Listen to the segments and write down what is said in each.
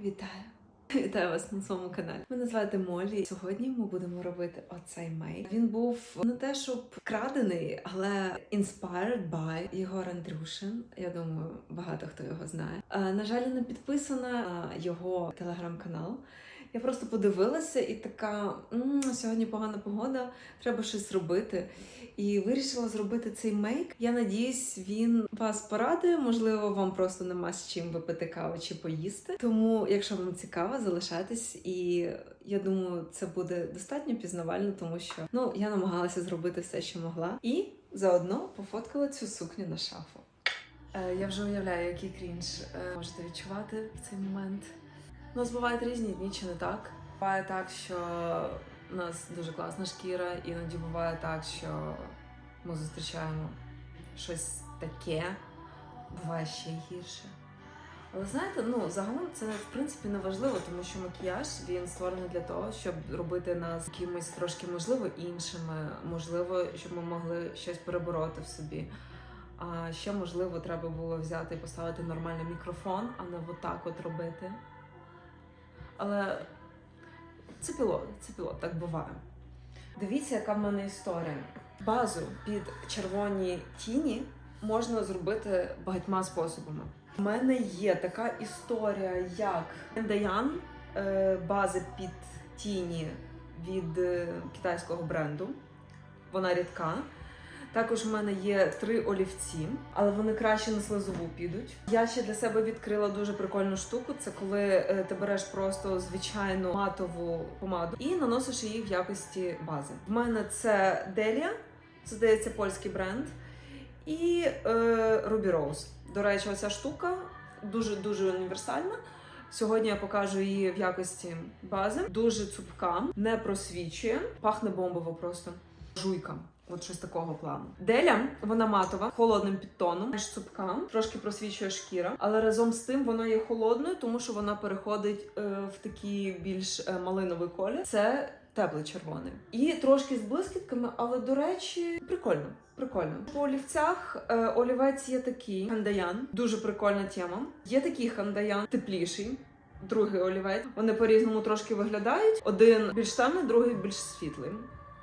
Вітаю! Вітаю вас на своєму каналі. Мене звати Молі. Сьогодні ми будемо робити оцей мейк. Він був не те, щоб вкрадений, але inspired by Єгор Андрюшин. Я думаю, багато хто його знає. На жаль, не підписана на його телеграм-канал. Я просто подивилася і така: «М, сьогодні погана погода, треба щось робити. І вирішила зробити цей мейк. Я надіюсь, він вас порадує. Можливо, вам просто нема з чим випити каву чи поїсти. Тому, якщо вам цікаво, залишайтесь. І я думаю, це буде достатньо пізнавально, тому що ну я намагалася зробити все, що могла, і заодно пофоткала цю сукню на шафу. Е, я вже уявляю, який крінж е, можете відчувати в цей момент. У нас бувають різні дні, чи не так? Буває так, що у нас дуже класна шкіра, іноді буває так, що ми зустрічаємо щось таке, буває ще гірше. Але знаєте, ну загалом це в принципі не важливо, тому що макіяж він створений для того, щоб робити нас якимось трошки можливо іншими, можливо, щоб ми могли щось перебороти в собі. А ще можливо треба було взяти і поставити нормальний мікрофон, а не отак от робити. Але це пілот, це пілот, так буває. Дивіться, яка в мене історія. Базу під червоні тіні можна зробити багатьма способами. У мене є така історія, як Даян, е, бази під тіні від е, китайського бренду. Вона рідка. Також в мене є три олівці, але вони краще на слизову підуть. Я ще для себе відкрила дуже прикольну штуку. Це коли е, ти береш просто звичайну матову помаду і наносиш її в якості бази. В мене це Delia, це здається польський бренд, і е, Ruby Rose. До речі, оця штука дуже дуже універсальна. Сьогодні я покажу її в якості бази. Дуже цупка, не просвічує, пахне бомбово просто. Жуйка. От щось такого плану. Деля, вона матова, холодним підтоном, менш цупка, трошки просвічує шкіра, але разом з тим вона є холодною, тому що вона переходить е, в такий більш е, малиновий колір. Це теплий червоний. І трошки з блискітками, але до речі, прикольно. Прикольно. По олівцях е, олівець є такий хандаян, дуже прикольна тема. Є такий хандаян тепліший. Другий олівець. Вони по-різному трошки виглядають. Один більш темний, другий більш світлий.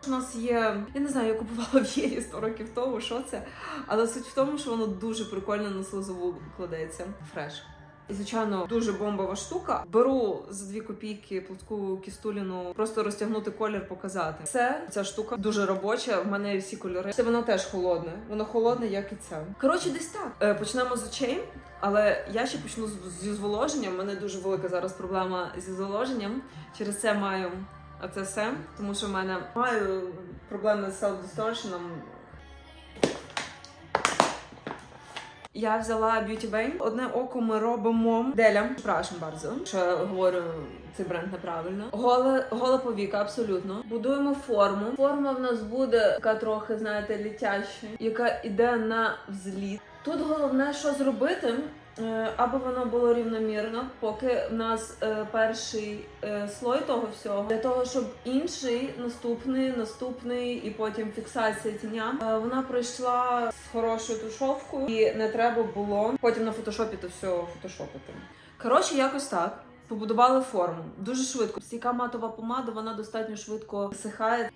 У нас є, я не знаю, я купувала в Єві 100 років тому, що це. Але суть в тому, що воно дуже прикольно на слизову кладеться. Фреш. І, звичайно, дуже бомбова штука. Беру за 2 копійки плоску кістуліну, просто розтягнути колір, показати. Це ця штука дуже робоча. В мене всі кольори. Це воно теж холодне. Воно холодне, як і це. Коротше, десь так. Е, почнемо з очей. Але я ще почну зі зволоженням. У мене дуже велика зараз проблема зі зволоженням. Через це маю оце все. Тому що в мене маю проблеми з селф-дисторшеном. Я взяла Beauty Bay. Одне око ми робимо Деля. Прашем bardzo, що я говорю цей бренд неправильно. Голе, голе повіка, абсолютно. Будуємо форму. Форма в нас буде така трохи, знаєте, літяща, яка іде на взліт. Тут головне, що зробити, аби воно було рівномірно, поки в нас е, перший е, слой того всього, для того, щоб інший, наступний, наступний і потім фіксація тіням, е, вона пройшла з хорошою тушовкою, і не треба було потім на фотошопі то все фотошопити. Коротше, якось так. Побудували форму дуже швидко. Стійка матова помада, вона достатньо швидко висихає.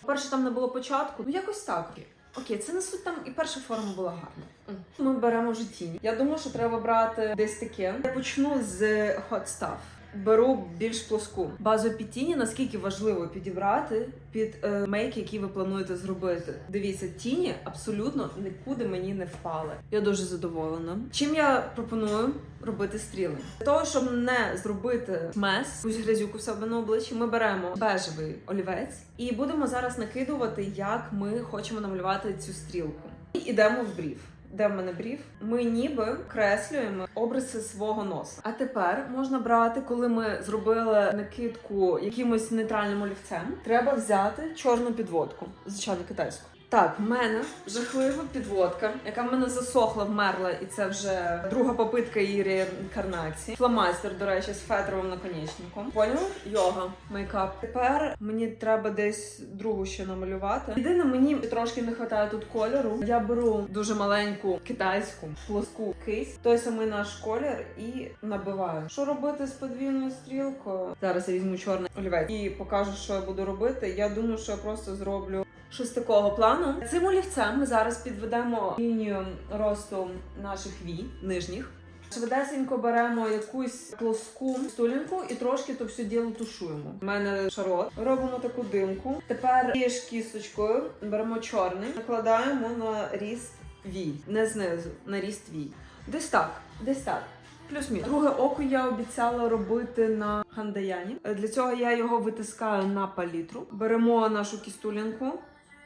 По-перше, там не було початку. Ну якось так. Окей, це не суть там і перша форма була гарна. Ми беремо вже тіні. Я думаю, що треба брати десь таке. Я почну з Hot Stuff. Беру більш плоску базу під тіні. Наскільки важливо підібрати під е, мейк, який ви плануєте зробити. Дивіться, тіні абсолютно нікуди мені не впали. Я дуже задоволена. Чим я пропоную робити стріли? Для того, щоб не зробити мес, якусь грязюку в себе на обличчі, ми беремо бежевий олівець і будемо зараз накидувати, як ми хочемо намалювати цю стрілку. І йдемо в брів. Де в мене брів? Ми ніби креслюємо обриси свого носа. А тепер можна брати, коли ми зробили накидку якимось нейтральним олівцем, треба взяти чорну підводку, звичайно китайську. Так, в мене жахлива підводка, яка в мене засохла, вмерла, і це вже друга попитка її реінкарнації. Фломастер, до речі, з фетровим наконечником. Поняв? Йога, мейкап. Тепер мені треба десь другу ще намалювати. Єдине, мені трошки не вистачає тут кольору. Я беру дуже маленьку китайську плоску кисть, той самий наш колір, і набиваю. Що робити з подвійною стрілкою? Зараз я візьму чорний олівець і покажу, що я буду робити. Я думаю, що я просто зроблю щось такого плану. Цим олівцем ми зараз підведемо лінію росту наших вій нижніх. Швидесенько беремо якусь плоску стулінку і трошки то все діло тушуємо. У мене шарот. Робимо таку димку. Тепер цією ж кісточкою беремо чорний, накладаємо на ріст вій, не знизу, на ріст вій. Десь так, десь так. Плюс-мінус. Друге око я обіцяла робити на хандаяні. Для цього я його витискаю на палітру. Беремо нашу кістулінку,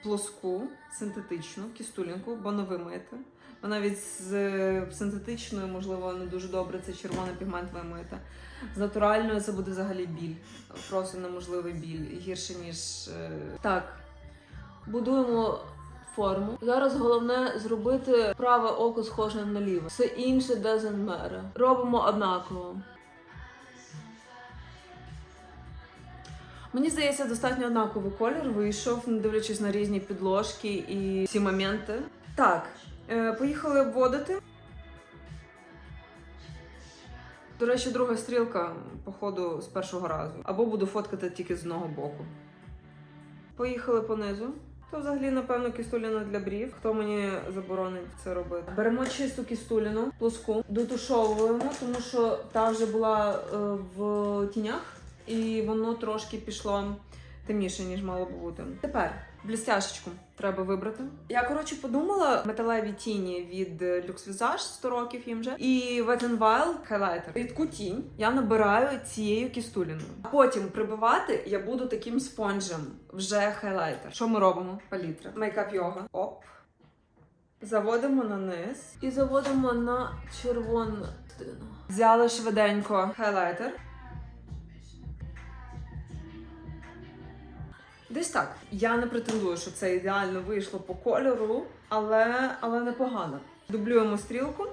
плоску, синтетичну кістулінку, бо не вимиєте. Ви навіть з е, синтетичною, можливо, не дуже добре це червоний пігмент вимиєте. З натуральною це буде взагалі біль. Просто неможливий біль. Гірше, ніж. е, Так. Будуємо форму. Зараз головне зробити праве око схоже на ліве. Все інше doesn't matter. Робимо однаково. Мені здається, достатньо однаковий колір вийшов, не дивлячись на різні підложки і всі моменти. Так, е, поїхали обводити. До речі, друга стрілка, походу, з першого разу. Або буду фоткати тільки з одного боку. Поїхали понизу. То взагалі, напевно, кістуліна для брів. Хто мені заборонить це робити? Беремо чисту кістуліну, плоску, дотушовуємо, тому що та вже була е, в тінях, і воно трошки пішло темніше, ніж мало б бути. Тепер блістяшечку треба вибрати. Я коротше подумала металеві тіні від Lux Visage 100 років їм вже і Wet n Wild хайлайтер. Рідку тінь я набираю цією кістуліною. А потім прибивати я буду таким спонжем вже хайлайтер. Що ми робимо? Палітра. Мейкап йога. Оп. Заводимо на низ і заводимо на червону. Взяли швиденько хайлайтер. Десь так. Я не претендую, що це ідеально вийшло по кольору, але, але непогано. Дублюємо стрілку.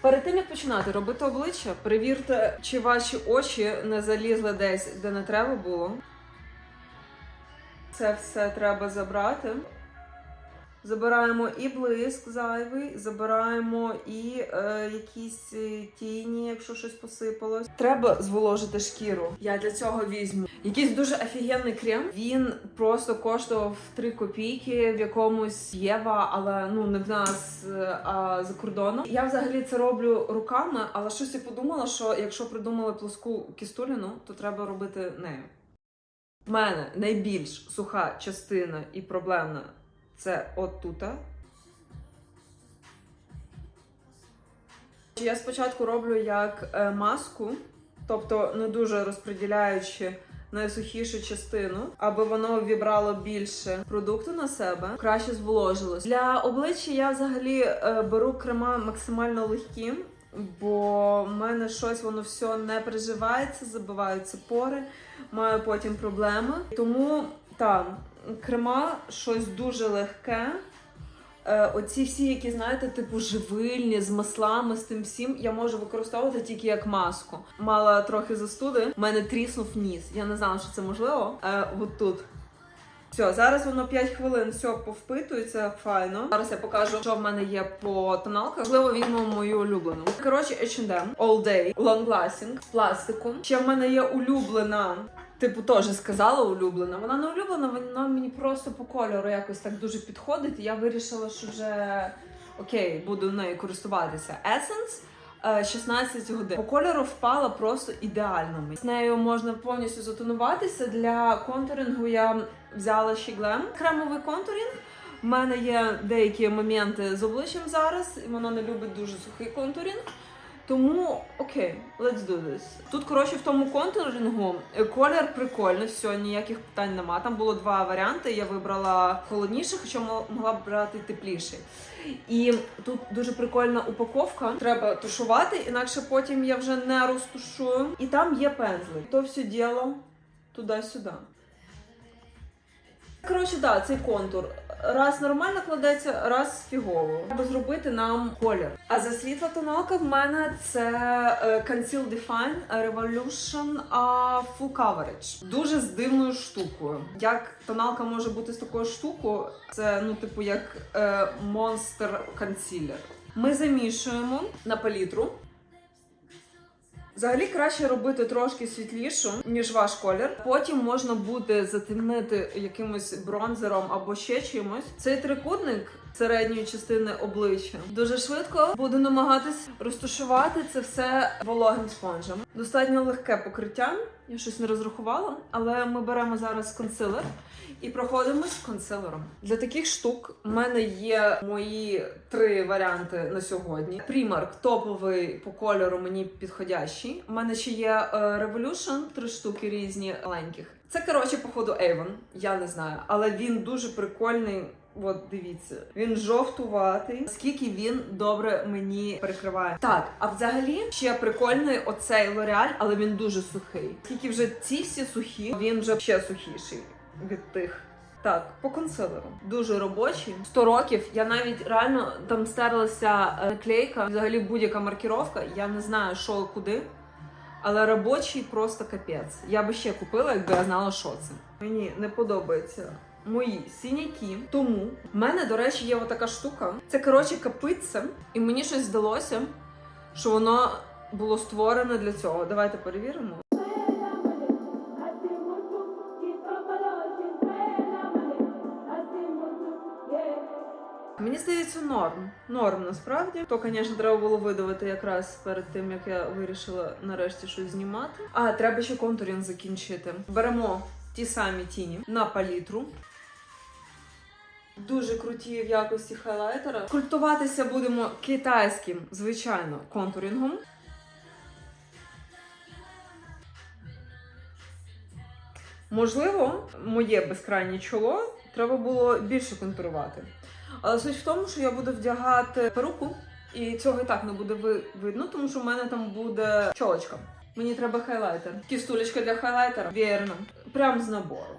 Перед тим як починати робити обличчя, перевірте, чи ваші очі не залізли десь, де не треба було. Це все треба забрати. Забираємо і блиск зайвий, забираємо і е, якісь е, тіні, якщо щось посипалось. Треба зволожити шкіру. Я для цього візьму якийсь дуже офігенний крем. Він просто коштував 3 копійки в якомусь Єва, але ну не в нас, е, а за кордоном. Я взагалі це роблю руками, але щось я подумала, що якщо придумали плоску кістуліну, то треба робити нею. У мене найбільш суха частина і проблемна це от тут. Я спочатку роблю як е, маску, тобто не дуже розподіляючи найсухішу частину, аби воно вібрало більше продукту на себе, краще зволожилось. Для обличчя я взагалі е, беру крема максимально легкі, бо в мене щось воно все не приживається, забиваються пори, маю потім проблеми. Тому так, крема щось дуже легке. Е, Оці всі, які знаєте, типу живильні з маслами, з тим всім, я можу використовувати тільки як маску. Мала трохи застуди, в мене тріснув ніс. Я не знала, що це можливо. Е, от тут. Все, зараз воно 5 хвилин все повпитується файно. Зараз я покажу, що в мене є по тоналках. Можливо, візьмемо мою улюблену. Коротше, H&M All Day Long Lasting пластику. Ще в мене є улюблена. Типу, теж сказала улюблена. Вона не улюблена, вона мені просто по кольору якось так дуже підходить. І я вирішила, що вже окей, буду нею користуватися. Essence е, 16 годин. По кольору впала просто ідеально. З нею можна повністю затонуватися. Для контурингу я взяла ще Glam. Кремовий контурінг. У мене є деякі моменти з обличчям зараз, і воно не любить дуже сухий контурінг. Тому окей, let's do this. Тут, коротше, в тому контурингу е, колір прикольний, все, ніяких питань нема. Там було два варіанти. Я вибрала холодніший, хоча могла б брати тепліший. І тут дуже прикольна упаковка. Треба тушувати, інакше потім я вже не розтушую. І там є пензлик. То все діло туди-сюди. Коротше, да, цей контур. Раз нормально кладеться, раз фігово. Треба зробити нам колір. А за світла тоналка в мене це е, Conceal Define Revolution Full Coverage. Дуже з дивною штукою. Як тоналка може бути з такою штукою, це ну, типу, як е, Monster Concealer. Ми замішуємо на палітру. Взагалі краще робити трошки світлішу, ніж ваш колір. Потім можна буде затемнити якимось бронзером або ще чимось. Цей трикутник середньої частини обличчя дуже швидко буду намагатись розташувати це все вологим спонжем. Достатньо легке покриття. Я щось не розрахувала, але ми беремо зараз консилер і проходимось консилером. Для таких штук в мене є мої три варіанти на сьогодні. Primark топовий по кольору мені підходящий. У мене ще є е, Revolution, три штуки різні маленьких. Це коротше, походу, Avon, я не знаю, але він дуже прикольний. От дивіться, він жовтуватий. Скільки він добре мені перекриває. Так, а взагалі ще прикольний оцей L'Oreal, але він дуже сухий. Скільки вже ці всі сухі, він вже ще сухіший від тих. Так, по консилеру. Дуже робочий. 100 років. Я навіть реально там стерлася е, наклейка, взагалі будь-яка маркіровка. Я не знаю, що куди. Але робочий просто капець. Я би ще купила, якби я знала, що це. Мені не подобається. Мої синяки. Тому в мене, до речі, є отака штука. Це коротше капиця, і мені щось здалося, що воно було створене для цього. Давайте перевіримо. Мені здається, норм. Норм насправді. То, звісно, треба було видавати якраз перед тим, як я вирішила нарешті щось знімати. А, треба ще контурінг закінчити. Беремо ті самі тіні на палітру. Дуже круті в якості хайлайтера. Скульптуватися будемо китайським, звичайно, контурінгом. Можливо, моє безкрайнє чоло треба було більше контурувати. Але суть в тому, що я буду вдягати перуку, і цього і так не буде видно, тому що в мене там буде чолочка. Мені треба хайлайтер. Кістулечка для хайлайтера. Вірно. Прям з набору.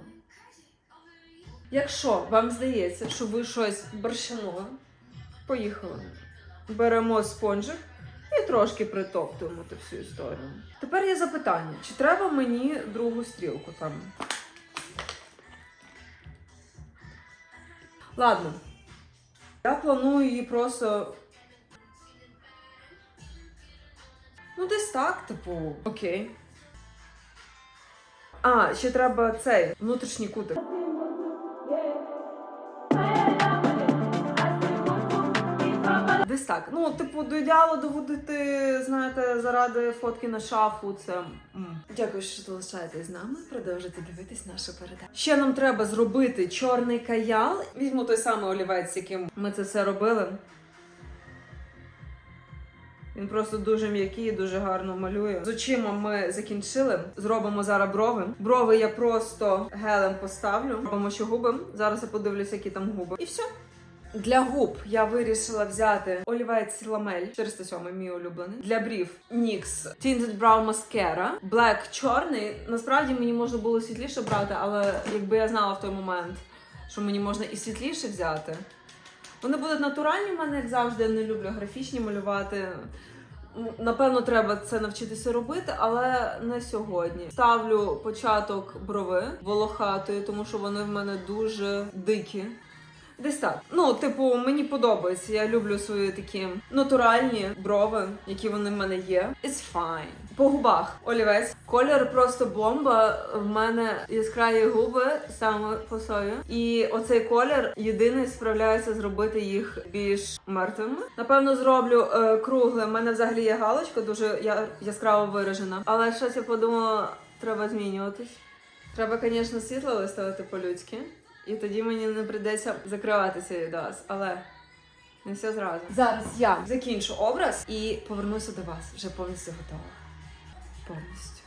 Якщо вам здається, що ви щось борщанули, поїхали. Беремо спонжик і трошки притоптуємо ту всю історію. Тепер є запитання: чи треба мені другу стрілку там? Ладно. Я планую її просто. Ну, десь так, типу, окей. А, ще треба цей внутрішній кутик. Десь так. Ну, типу, до ідеалу доводити, знаєте, заради фотки на шафу. Це м. дякую, що залишаєтесь з нами. Продовжуйте дивитись нашу передачу. Ще нам треба зробити чорний каял. Візьму той самий олівець, яким ми це все робили. Він просто дуже м'який, дуже гарно малює. З очима ми закінчили. Зробимо зараз брови. Брови я просто гелем поставлю. Робимо ще губи. Зараз я подивлюся, які там губи. І все. Для губ я вирішила взяти олівець ламель 407 мій улюблений. Для брів NYX Tinted Brow Mascara. Black чорний. Насправді мені можна було світліше брати, але якби я знала в той момент, що мені можна і світліше взяти. Вони будуть натуральні в мене, як завжди, я не люблю графічні малювати. Напевно, треба це навчитися робити, але не сьогодні. Ставлю початок брови волохатої, тому що вони в мене дуже дикі. Десь так. Ну, типу, мені подобається. Я люблю свої такі натуральні брови, які вони в мене є. It's fine. По губах олівець. Колір просто бомба. В мене яскраві губи саме по собі. І оцей колір єдиний справляється зробити їх більш мертвими. Напевно, зроблю е, кругле. У мене взагалі є галочка, дуже яскраво виражена. Але щось я подумала, треба змінюватись. Треба, звісно, світло виставити по-людськи. І тоді мені не прийдеться закриватися від вас, але не все зразу. Зараз я закінчу образ і повернуся до вас вже повністю готова. Повністю.